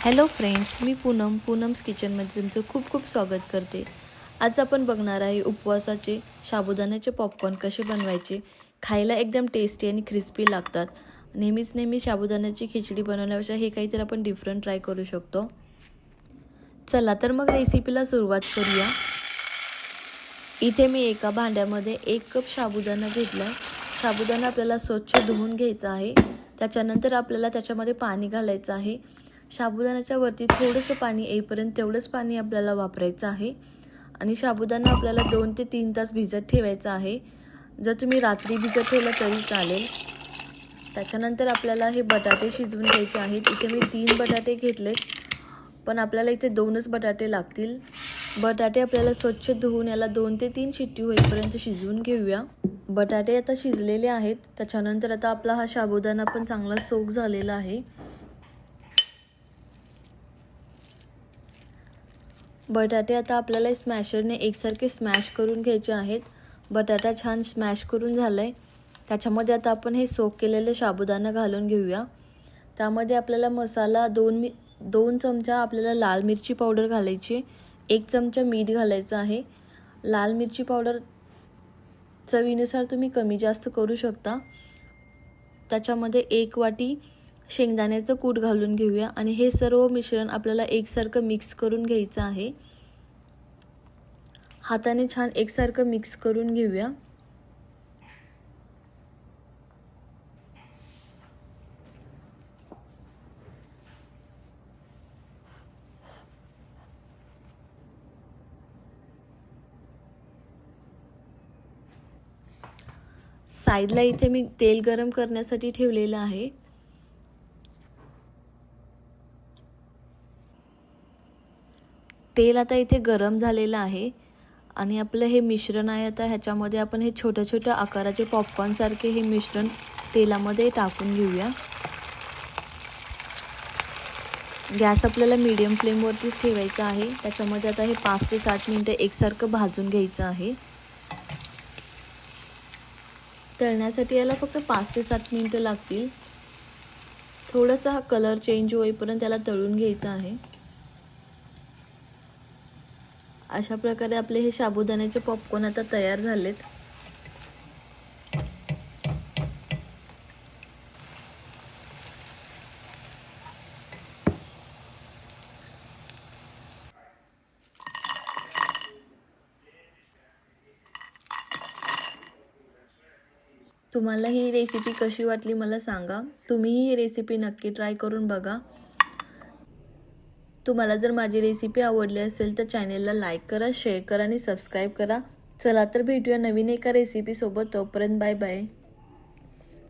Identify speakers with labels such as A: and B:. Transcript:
A: Hello friends मी पूनम पूनम्स किचनमध्ये तुमचं खूप खूप स्वागत करते. आज आपण बघणार आहे उपवासाचे साबुदाण्याचे पॉपकॉर्न कसे बनवायचे खायला एकदम टेस्टी आणि क्रिस्पी लागतात. नेहमीच नेहमी साबुदाण्याची खिचडी बनवण्यापेक्षा हे काहीतरी आपण डिफरंट ट्राय करू शकतो. चला तर मग रेसिपीला सुरुवात करूया. इथे मी एका भांड्यामध्ये एक कप साबुदाणा घेतला साबुदाणा आपल्याला स्वच्छ धुवून घ्यायचा आहे. त्याच्यानंतर आपल्याला त्याच्यामध्ये पाणी घालायचं आहे. साबुदाण्याच्या वरती थोडंसं पाणी येईपर्यंत तेवढंच पाणी आपल्याला वापरायचं आहे. आणि साबुदाणा आपल्याला दोन ते तीन तास भिजत ठेवायचा आहे. जर तुम्ही रात्री भिजत ठेवलं तरी चालेल. त्याच्यानंतर आपल्याला हे बटाटे शिजवून घ्यायचे आहेत. इथे मी तीन बटाटे घेतलेत पण आपल्याला इथे दोनच बटाटे लागतील. बटाटे आपल्याला स्वच्छ धुवून याला दोन ते तीन शिट्टी होईपर्यंत शिजवून घेऊया. बटाटे आता शिजलेले आहेत. त्याच्यानंतर आता आपला हा साबुदाणा पण चांगला सोक झालेला आहे. बटाटे आता आपल्याला स्मॅशरने एकसारखे स्मॅश करून घ्यायचे आहेत. बटाटा छान स्मॅश करून झाला आहे त्याच्यामध्ये आता आपण हे सोक केलेले साबुदाणा घालून घेऊया. त्यामध्ये आपल्याला मसाला दोन मी दोन चमचा आपल्याला लाल मिरची पावडर घालायची. एक चमचा मीठ घालायचं आहे. लाल मिरची पावडर चवीनुसार तुम्ही कमी जास्त करू शकता. त्याच्यामध्ये एक वाटी शेंगदाण्याचं कूट घालून घेऊया आणि हे सर्व मिश्रण आपल्याला एकसारखं मिक्स करून घ्यायचं आहे. हाताने छान एकसारखं मिक्स करून घेऊया. साईडला इथे मी तेल गरम करण्यासाठी ठेवलेलं आहे. तेल आता इथे गरम झालेलं आहे. आणि आपलं हे मिश्रण आहे आता ह्याच्यामध्ये आपण हे छोट्या छोट्या आकाराचे पॉपकॉर्नसारखे हे मिश्रण तेलामध्ये टाकून घेऊया. गॅस आपल्याला मीडियम फ्लेमवरतीच ठेवायचा आहे. त्याच्यामध्ये आता हे पाच ते सात मिनटं एकसारखं भाजून घ्यायचं आहे. तळण्यासाठी याला फक्त पाच ते सात मिनटं लागतील. थोडासा हा कलर चेंज होईपर्यंत त्याला तळून घ्यायचा आहे. अशा प्रकारे आपले हे साबुदाण्याचे पॉपकॉर्न आता तयार झालेत. तुम्हाला ही रेसिपी कशी वाटली मला सांगा. तुम्ही ही रेसिपी नक्की ट्राय करून बघा. तुम्हाला जर माझी रेसिपी आवडली असेल तर चॅनेलला लाईक करा शेअर करा आणि सबस्क्राईब करा. चला तर भेटूया नवीन एका रेसिपीसोबत तोपर्यंत बाय बाय